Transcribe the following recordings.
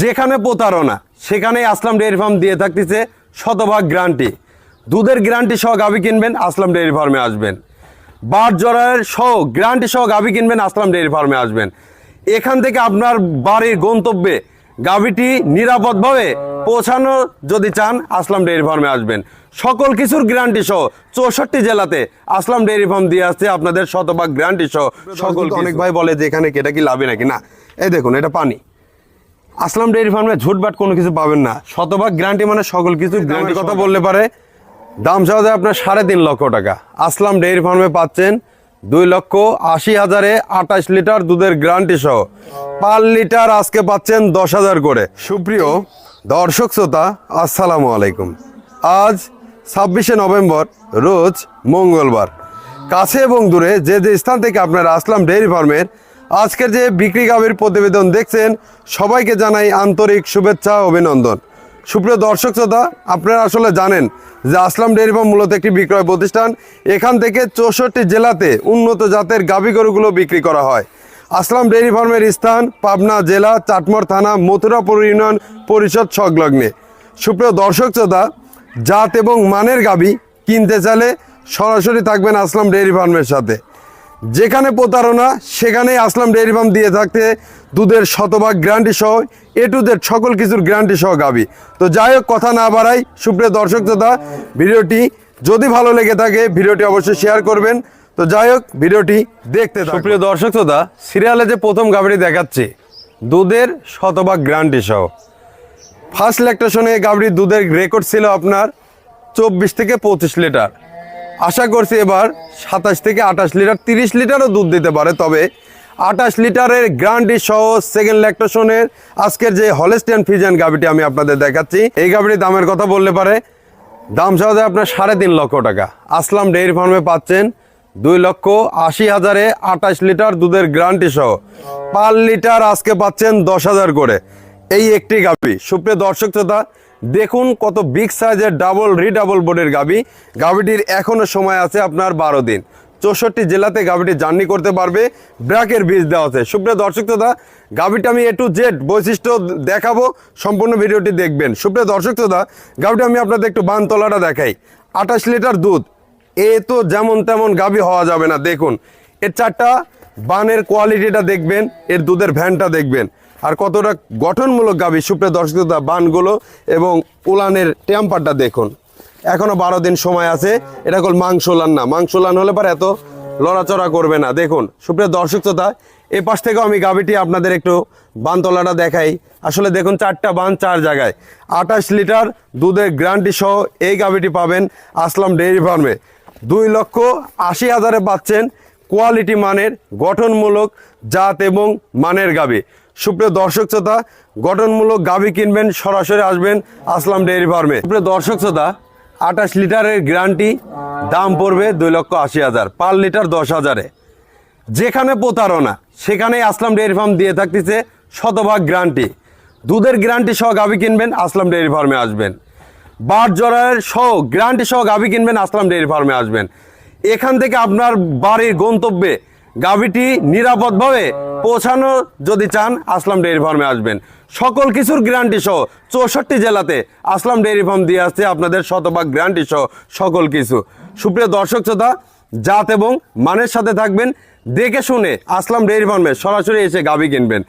যেখানে প্রতারণা সেখানেই আসলাম ডেয়ারি ফার্ম দিয়ে থাকতেছে শতভাগ গ্যারান্টি। দুধের গ্যারান্টি সহ গাভি কিনবেন আসলাম ডেয়ারি ফার্মে আসবেন। বার জরায়ের সহ গ্যারান্টি সহ গাভি কিনবেন আসলাম ডেয়ারি ফার্মে আসবেন। এখান থেকে আপনার বাড়ির গন্তব্যে গাভিটি নিরাপদভাবে পৌঁছানো যদি চান আসলাম ডেয়ারি ফার্মে আসবেন। সকল কিছুর গ্যারান্টি সহ চৌষট্টি জেলাতে আসলাম ডেয়ারি ফার্ম দিয়ে আসছে আপনাদের শতভাগ গ্যারান্টি সহ সকল অনেক ভাই বলে যে এখানে কেটা কি লাভে নাকি? না এই দেখুন এটা পানি। আসলাম ডেয়ারি ফার্মে ঝুটবাট কোনো কিছু পাবেন না। শতভাগ গ্যারান্টি মানে সকল কিছু গ্যারান্টি কথা বললে পারে। দাম চাওয়া যায় আপনার সাড়ে তিন লক্ষ টাকা। আসলাম ডেয়ারি ফার্মে পাচ্ছেন দুই লক্ষ আশি হাজারে আঠাশ লিটার দুধের গ্যারান্টি সহ। পার লিটার আজকে পাচ্ছেন দশ হাজার করে। সুপ্রিয় দর্শক শ্রোতা আসসালামু আলাইকুম। আজ ছাব্বিশে নভেম্বর রোজ মঙ্গলবার। কাছে এবং দূরে যে যে স্থান থেকে আপনারা আসলাম ডেয়ারি ফার্মের আজকের যে বিক্রি গাভীর প্রতিবেদন দেখছেন, সবাইকে জানাই আন্তরিক শুভেচ্ছা, অভিনন্দন। সুপ্রিয় দর্শক শ্রোতা, আপনারা আসলে জানেন যে আসলাম ডেয়ারি ফার্ম মূলত একটি বিক্রয় প্রতিষ্ঠান। এখান থেকে চৌষট্টি জেলাতে উন্নত জাতের গাভী গরুগুলো বিক্রি করা হয়। আসলাম ডেয়ারি ফার্মের স্থান পাবনা জেলা, চাটমোর থানা মথুরাপুর ইউনিয়ন পরিষদ সংলগ্নে। সুপ্রিয় দর্শক শ্রোতা, জাত এবং মানের গাভী কিনতে চাইলে সরাসরি থাকবেন আসলাম ডেয়ারি ফার্মের সাথে। যেখানে প্রতারণা, সেখানেই আসলাম ডেয়ারি ফার্ম দিয়ে থাকতে। দুধের শতভাগ গ্যারান্টি সহ এ টু সকল কিছুর গ্যারান্টি সহ গাবি। তো যাই হোক, কথা না বাড়াই, সুপ্রিয় দর্শক শ্রোতা, ভিডিওটি যদি ভালো লেগে থাকে, ভিডিওটি অবশ্যই শেয়ার করবেন। তো যাই হোক, ভিডিওটি দেখতে সুপ্রিয় দর্শক শ্রোতা সিরিয়ালে যে প্রথম গাবিটি দেখাচ্ছে, দুধের শতভাগ গ্যারান্টি সহ। ফার্স্ট ল্যাকটেশনে গাভরির দুধের রেকর্ড ছিল আপনার চব্বিশ থেকে পঁচিশ লিটার। আশা করছি এবার সাতাশ থেকে আঠাশ লিটার, তিরিশ লিটারও দুধ দিতে পারে, তবে আঠাশ লিটারের গ্যারান্টি সহ সেকেন্ড ল্যাকটেশনের আজকের যে হলেস্টিয়ান ফিজিয়ান গাভিটি আমি আপনাদের দেখাচ্ছি, এই গাভিটির দামের কথা বললে পারে, দাম যায় আপনার সাড়ে তিন লক্ষ টাকা। আসলাম ডেয়ারি ফার্মে পাচ্ছেন দুই লক্ষ আশি হাজারে আঠাশ লিটার দুধের গ্যারান্টি সহ। পার লিটার আজকে পাচ্ছেন দশ হাজার করে। এই একটি গাভি সুপ্রিয় দর্শক শ্রোতা, দেখুন কত বিগ সাইজের ডাবল রিডাবল বোর্ডের গাভি গাভিটির এখনও সময় আছে আপনার বারো দিন। চৌষট্টি জেলাতে গাভিটি জার্নি করতে পারবে ব্র্যাকের বীজ দেওয়া আছে। সুপ্রিয় দর্শক শ্রোতা গাভিটা আমি এ টু জেড বৈশিষ্ট্য দেখাবো, সম্পূর্ণ ভিডিওটি দেখবেন। সুপ্রিয় দর্শক শ্রোতা গাভিটা আমি আপনাদের একটু বান তলাটা দেখাই। আঠাশ লিটার দুধ। এ তো যেমন তেমন গাভি হওয়া যাবে না, দেখুন। এর চারটা বানের কোয়ালিটিটা দেখবেন, এর দুধের ভ্যানটা দেখবেন। আর কতটা গঠনমূলক গাভি, সুপ্রিয় দর্শক শ্রোতা, বানগুলো এবং উলানের ট্যাম্পারটা দেখুন। এখনও বারো দিন সময় আছে, এটা কল মাংস লান না। মাংস লান হলে পরে এত লড়াচড়া করবে না। দেখুন, সুপ্রিয় দর্শক শ্রোতা, এ পাশ থেকেও আমি গাভিটি আপনাদের একটু বানতলাটা দেখাই। আসলে দেখুন, চারটা বান চার জায়গায়। আঠাশ লিটার দুধের গ্যারান্টি সহ এই গাভিটি পাবেন আসলাম ডেয়ারি ফার্মে। দুই লক্ষ আশি হাজারে পাচ্ছেন কোয়ালিটি মানের গঠনমূলক জাত এবং মানের গাবি সুপ্রিয় দর্শক শ্রোতা, গঠনমূলক গাবি কিনবেন, সরাসরি আসবেন আসলাম ডেয়ারি ফার্মে। সুপ্রিয় দর্শক শ্রোতা, আঠাশ লিটারের গ্যারান্টি, দাম পড়বে দুই লক্ষ আশি হাজার, পার লিটার দশ হাজারে। যেখানে প্রতারণা, সেখানেই আসলাম ডেয়ারি ফার্ম দিয়ে থাকতেছে শতভাগ গ্যারান্টি। দুধের গ্যারান্টি সহ গাভি কিনবেন, আসলাম ডেয়ারি ফার্মে আসবেন। বার জরায়ের সহ গ্যারান্টি সহ গাভি কিনবেন, আসলাম ডেয়ারি ফার্মে আসবেন। এখান থেকে আপনার বাড়ির গন্তব্যে গাভিটি নিরাপদভাবে পৌঁছানো যদি চান আসলাম ডেয়ারি ফার্মে আসবেন। সকল কিছুর গ্যারান্টি সহ চৌষট্টি জেলাতে আসলাম ডেয়ারি ফার্ম দিয়ে আসছে আপনাদের শতভাগ গ্যারান্টি সহ সকল কিছু। সুপ্রিয় দর্শক শ্রোতা, জাত এবং মানের সাথে থাকবেন। দেখে শুনে আসলাম ডেয়ারি ফার্মে সরাসরি এসে গাভি কিনবেন।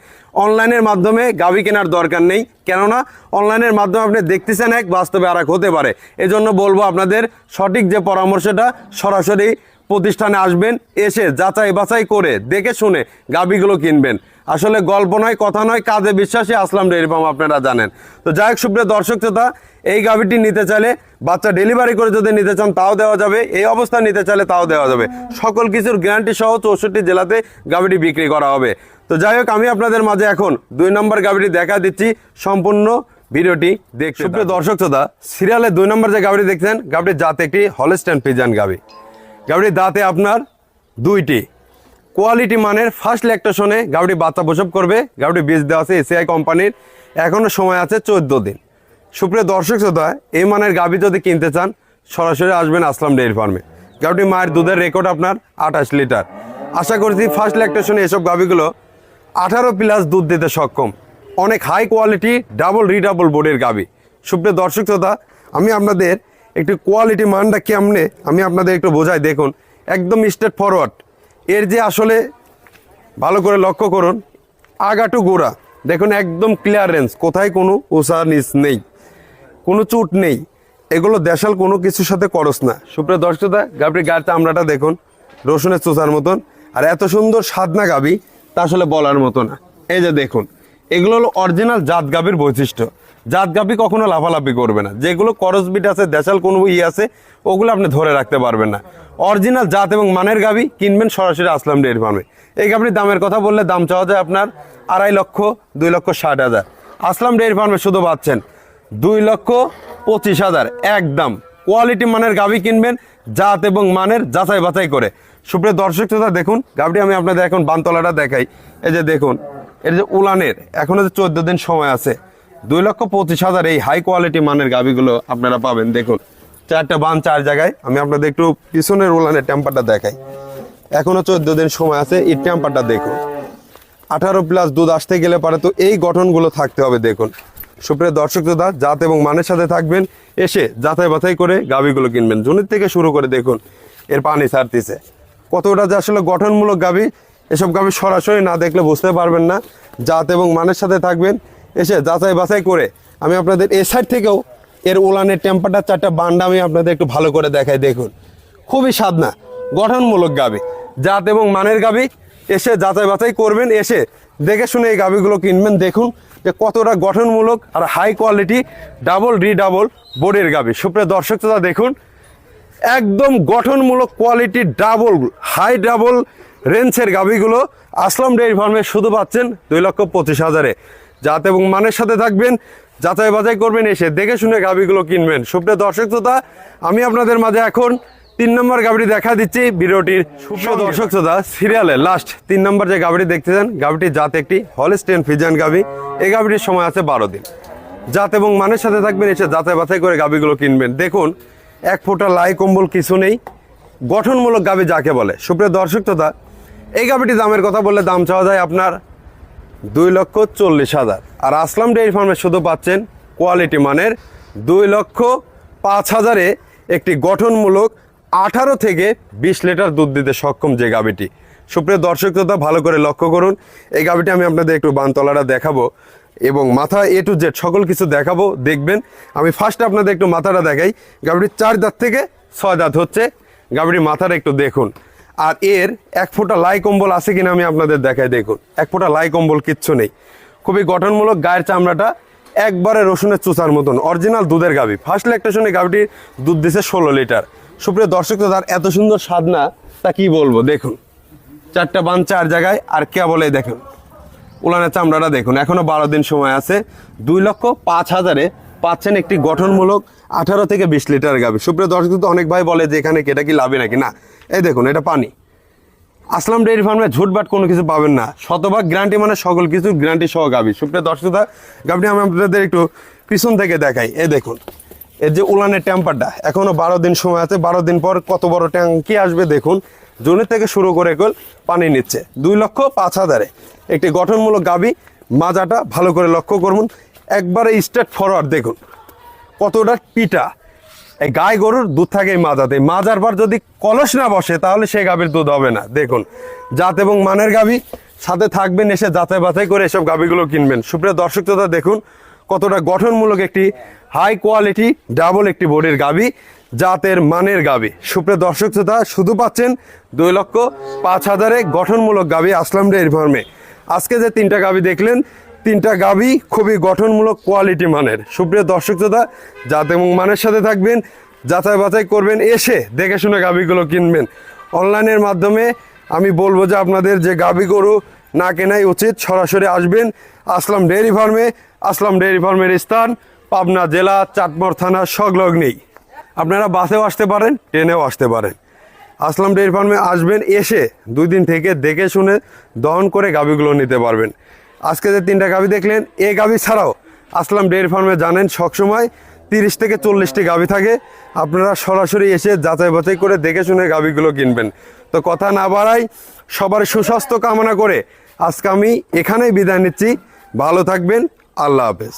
অনলাইনের মাধ্যমে গাভি কেনার দরকার নেই। কেননা, অনলাইনের মাধ্যমে আপনি দেখতেছেন এক, বাস্তবে আর হতে পারে। এজন্য বলব আপনাদের সঠিক যে পরামর্শটা সরাসরি প্রতিষ্ঠানে আসবেন এসে যাচাই বাছাই করে দেখে শুনে গাভিগুলো কিনবেন। আসলে গল্প নয় কথা নয় কাজে বিশ্বাসী আসলাম ডেয়ারি ফার্ম আপনারা জানেন। তো যাই হোক সুপ্রিয় দর্শক শ্রোতা এই গাভিটি নিতে চাইলে বাচ্চা ডেলিভারি করে যদি নিতে চান তাও দেওয়া যাবে। এই অবস্থা নিতে চাইলে তাও দেওয়া যাবে। সকল কিছুর গ্যারান্টি সহ চৌষট্টি জেলাতে গাভিটি বিক্রি করা হবে। তো যাই হোক আমি আপনাদের মাঝে এখন দুই নম্বর গাভিটি দেখা দিচ্ছি। সম্পূর্ণ ভিডিওটি দেখ সুপ্রিয় দর্শক শ্রোতা সিরিয়ালে দুই নম্বর যে গাভিটি দেখছেন গাভিটির জাত একটি হলস্ট্যান্ড পিজান গাভি। গাভিটির দাঁতে আপনার দুইটি। কোয়ালিটি মানের ফার্স্ট ল্যাকটেশনে গাভিটি বাচ্চা প্রসব করবে। গাভিটি বীজ দেওয়া আছে এসিআই কোম্পানির এখনও সময় আছে চোদ্দ দিন। সুপ্রিয় দর্শক শ্রোতা, এই মানের গাভি যদি কিনতে চান, সরাসরি আসবেন আসলাম ডেয়ারি ফার্মে। গাভিটি মায়ের দুধের রেকর্ড আপনার আঠাশ লিটার। আশা করছি ফার্স্ট ল্যাকটেশনে এসব গাভিগুলো আঠারো প্লাস দুধ দিতে সক্ষম। অনেক হাই কোয়ালিটি ডাবল রিডাবল বোর্ডের গাবি সুপ্রিয় দর্শক শ্রোতা, আমি আপনাদের একটু কোয়ালিটি মানটা কেমনে, আমি আপনাদের একটু বোঝাই। দেখুন, একদম স্ট্রেট ফরওয়ার্ড এর যে আসলে, ভালো করে লক্ষ্য করুন আগাটু গোড়া। দেখুন, একদম ক্লিয়ারেন্স কোথায় কোনো উষা নিচ নেই, কোনো চুট নেই। এগুলো দেশাল কোনো কিছুর সাথে করস না। সুপ্রিয় দর্শকতা গাভীর গায়ের চামড়াটা দেখুন, রসুনের চোষার মতন। আর এত সুন্দর সাদনা গাবি, তা আসলে বলার মতো না। এই যে দেখুন, এগুলো হলো অরিজিনাল জাত গাবির বৈশিষ্ট্য। জাত গাবি কখনো লাফালাফি করবে না। যেগুলো করস বিট আছে, দেশাল কোনো ই আছে, ওগুলো আপনি ধরে রাখতে পারবেন না। অরিজিনাল জাত এবং মানের গাবি কিনবেন সরাসরি আসলাম ডেয়ারি ফার্মে। এই গাবির দামের কথা বললে দাম চাওয়া যায় আপনার আড়াই লক্ষ, দুই লক্ষ ষাট হাজার। আসলাম ডেয়ারি ফার্মে শুধু পাচ্ছেন দুই লক্ষ পঁচিশ হাজার, একদম কোয়ালিটি মানের গাভি কিনবেন, জাত এবং মানের যাচাই বাছাই করে। সুপ্রিয় দর্শক শ্রোতা, দেখুন গাভটি আমি আপনাদের এখন বানতলাটা দেখাই। এই যে দেখুন এর যে উলানের, এখনও যে চোদ্দ দিন সময় আছে। দুই লক্ষ পঁচিশ হাজার এই হাই কোয়ালিটি মানের গাভিগুলো আপনারা পাবেন, দেখুন। চারটা বান চার জায়গায়। আমি আপনাদের একটু পিছনের উলানের টেম্পারটা দেখাই। এখনও চোদ্দ দিন সময় আছে, এই টেম্পারটা দেখুন। আঠারো প্লাস দুধ আসতে গেলে পারে তো এই গঠনগুলো থাকতে হবে, দেখুন। সুপ্রিয় দর্শক দাদা জাত এবং মানের সাথে থাকবেন, এসে যাচাই বাছাই করে গাভিগুলো কিনবেন। জুনির থেকে শুরু করে, দেখুন, এর পানি ছাড়তেছে। কতটা যে আসলে গঠনমূলক গাভি, এসব গাভি সরাসরি না দেখলে বুঝতে পারবেন না। জাত এবং মানের সাথে থাকবেন এসে যাচাই বাছাই করে আমি আপনাদের এ সাইড থেকেও এর উলানের টেম্পারটা চারটা বান্ডা আমি আপনাদের একটু ভালো করে দেখাই, দেখুন। খুবই সাধনা, গঠনমূলক গাবি, জাত এবং মানের গাবি, এসে যাচাই বাছাই করবেন, এসে দেখে শুনে এই গাবিগুলো কিনবেন, দেখুন যে কতটা গঠনমূলক আর হাই কোয়ালিটি ডাবল রি ডাবল বোর্ডের গাবি। সুপ্রিয় দর্শক শ্রোতা, দেখুন, একদম গঠনমূলক কোয়ালিটি ডাবল হাই ডাবল রেঞ্জের গাবিগুলো আসলাম ডেয়ারি ফার্মে শুধু পাচ্ছেন দুই লক্ষ পঁচিশ হাজারে। যাতে এবং মানের সাথে থাকবেন যাচাই বাছাই করবেন এসে দেখে শুনে গাবিগুলো কিনবেন। সুপ্রিয় দর্শক শ্রোতা আমি আপনাদের মাঝে এখন তিন নম্বর গাবিটি দেখা দিচ্ছি। ভিডিওটির সুপ্রিয় দর্শক শ্রোতা সিরিয়ালে লাস্ট তিন নম্বর যে গাবিটি দেখতেছেন গাবিটি জাত একটি হলস্টেন ফিজান গাবি এই গাবিটির সময় আছে বারো দিন। জাত এবং মানের সাথে থাকবেন এসে যাচাই বাছাই করে গাবিগুলো কিনবেন। দেখুন এক ফোঁটা লাই কম্বল কিছু নেই। গঠনমূলক গাবি যাকে বলে। সুপ্রিয় দর্শক তথা এই গাবিটি দামের কথা বললে দাম চাওয়া যায় আপনার দুই লক্ষ চল্লিশ হাজার। আর আসলাম ডেয়ারি ফার্মে শুধু পাচ্ছেন কোয়ালিটি মানের দুই লক্ষ পাঁচ হাজারে একটি গঠনমূলক আঠারো থেকে বিশ লিটার দুধ দিতে সক্ষম যে গাবিটি সুপ্রিয় দর্শক তথা ভালো করে লক্ষ্য করুন। এই গাবিটি আমি আপনাদের একটু বানতলাটা দেখাবো এবং মাথা এ টু জেড সকল কিছু দেখাবো, দেখবেন। আমি ফার্স্ট আপনাদের একটু মাথাটা দেখাই। গাবিটির চার দাঁত থেকে ছয় দাঁত হচ্ছে। গাবিটির মাথাটা একটু দেখুন। আর এর এক ফোঁটা লাই কম্বল আছে কিনা আমি আপনাদের দেখাই দেখুন। এক ফোঁটা লাই কম্বল কিচ্ছু নেই। খুবই গঠনমূলক গায়ের চামড়াটা একবারে রসুনের চুচার মতন, অরিজিনাল দুধের গাবি। ফার্স্ট ল্যাকটেশনে গাবিটির দুধ দিছে ষোলো লিটার। সুপ্রিয় দর্শক, তো তার এত সুন্দর সাধনা তা কি বলব? দেখুন, চারটা বান চার জায়গায়, আর কে বলে দেখুন? উলানের চামড়াটা দেখুন, এখনও বারো দিন সময় আছে। দুই লক্ষ পাঁচ হাজারে পাচ্ছেন একটি গঠনমূলক আঠারো থেকে বিশ লিটার গাবি সুপ্রিয় দর্শক তো অনেক ভাই বলে যে এখানে এটা কি লাভে নাকি? না, এই দেখুন, এটা পানি। আসলাম ডেয়ারি ফার্মে, ঝুটবাট কোনো কিছু পাবেন না। শতভাগ গ্যারান্টি মানে সকল কিছু গ্যারান্টি সহ গাবি সুপ্রিয় দর্শকতা গাবিটি আমি আপনাদের একটু পিছন থেকে দেখাই। এই দেখুন এর যে উলানের ট্যাম্পারটা এখনও বারো দিন সময় আছে। বারো দিন পর কত বড় ট্যাঙ্কি আসবে দেখুন। জুনের থেকে শুরু করে কল পানি নিচ্ছে। দুই লক্ষ পাঁচ হাজারে। একটি গঠনমূলক গাবি মাজাটা ভালো করে লক্ষ্য করুন। একবারে স্ট্রেট ফরওয়ার্ড দেখুন। কতটা পিটা। এই গাই গরুর দুধ থাকে মাজাতে। মাজার পর যদি কলস না বসে, তাহলে সেই গাভীর দুধ হবে না। দেখুন, জাত এবং মানের গাভী সাথে থাকবেন, এসে যাচাই বাছাই করে এসব গাভীগুলো কিনবেন। সুপ্রিয় দর্শক শ্রোতা, দেখুন, কতটা গঠনমূলক একটি হাই কোয়ালিটি ডাবল একটি বোর্ডের গাভী, জাতের মানের গাবি সুপ্রিয় দর্শক শ্রোতা, শুধু পাচ্ছেন দুই লক্ষ পাঁচ হাজারে গঠনমূলক গাভী আসলাম ডেয়ারি ফার্মে। আজকে যে তিনটা গাভী দেখলেন তিনটা গাভী খুবই গঠনমূলক কোয়ালিটি মানের। সুপ্রিয় দর্শক শ্রোতা, জাত এবং মানের সাথে থাকবেন, যাচাই বাছাই করবেন, এসে দেখে শুনে গাভীগুলো কিনবেন। অনলাইনের মাধ্যমে আমি বলব যে আপনাদের যে গাভী গরু না কেনাই উচিত, সরাসরি আসবেন আসলাম ডেয়ারি ফার্মে। আসলাম ডেয়ারি ফার্মের স্থান, পাবনা জেলা, চাটমর থানা সংলগ্নেই আপনারা বাসেও আসতে পারেন, ট্রেনেও আসতে পারেন। আসলাম ডেয়ারি ফার্মে আসবেন, এসে দুই দিন থেকে দেখে শুনে দহন করে গাভীগুলো নিতে পারবেন। আজকে যে তিনটা গাভী দেখলেন, এ গাভী ছাড়াও আসলাম ডেয়ারি ফার্মে। জানেন, সবসময় তিরিশ থেকে চল্লিশটি গাভী থাকে। আপনারা সরাসরি এসে যাচাই বাছাই করে দেখে শুনে গাভীগুলো কিনবেন। তো কথা না বাড়াই, সবার সুস্বাস্থ্য কামনা করে আজকে আমি এখানেই বিদায় নিচ্ছি। ভালো থাকবেন, আল্লাহ হাফেজ।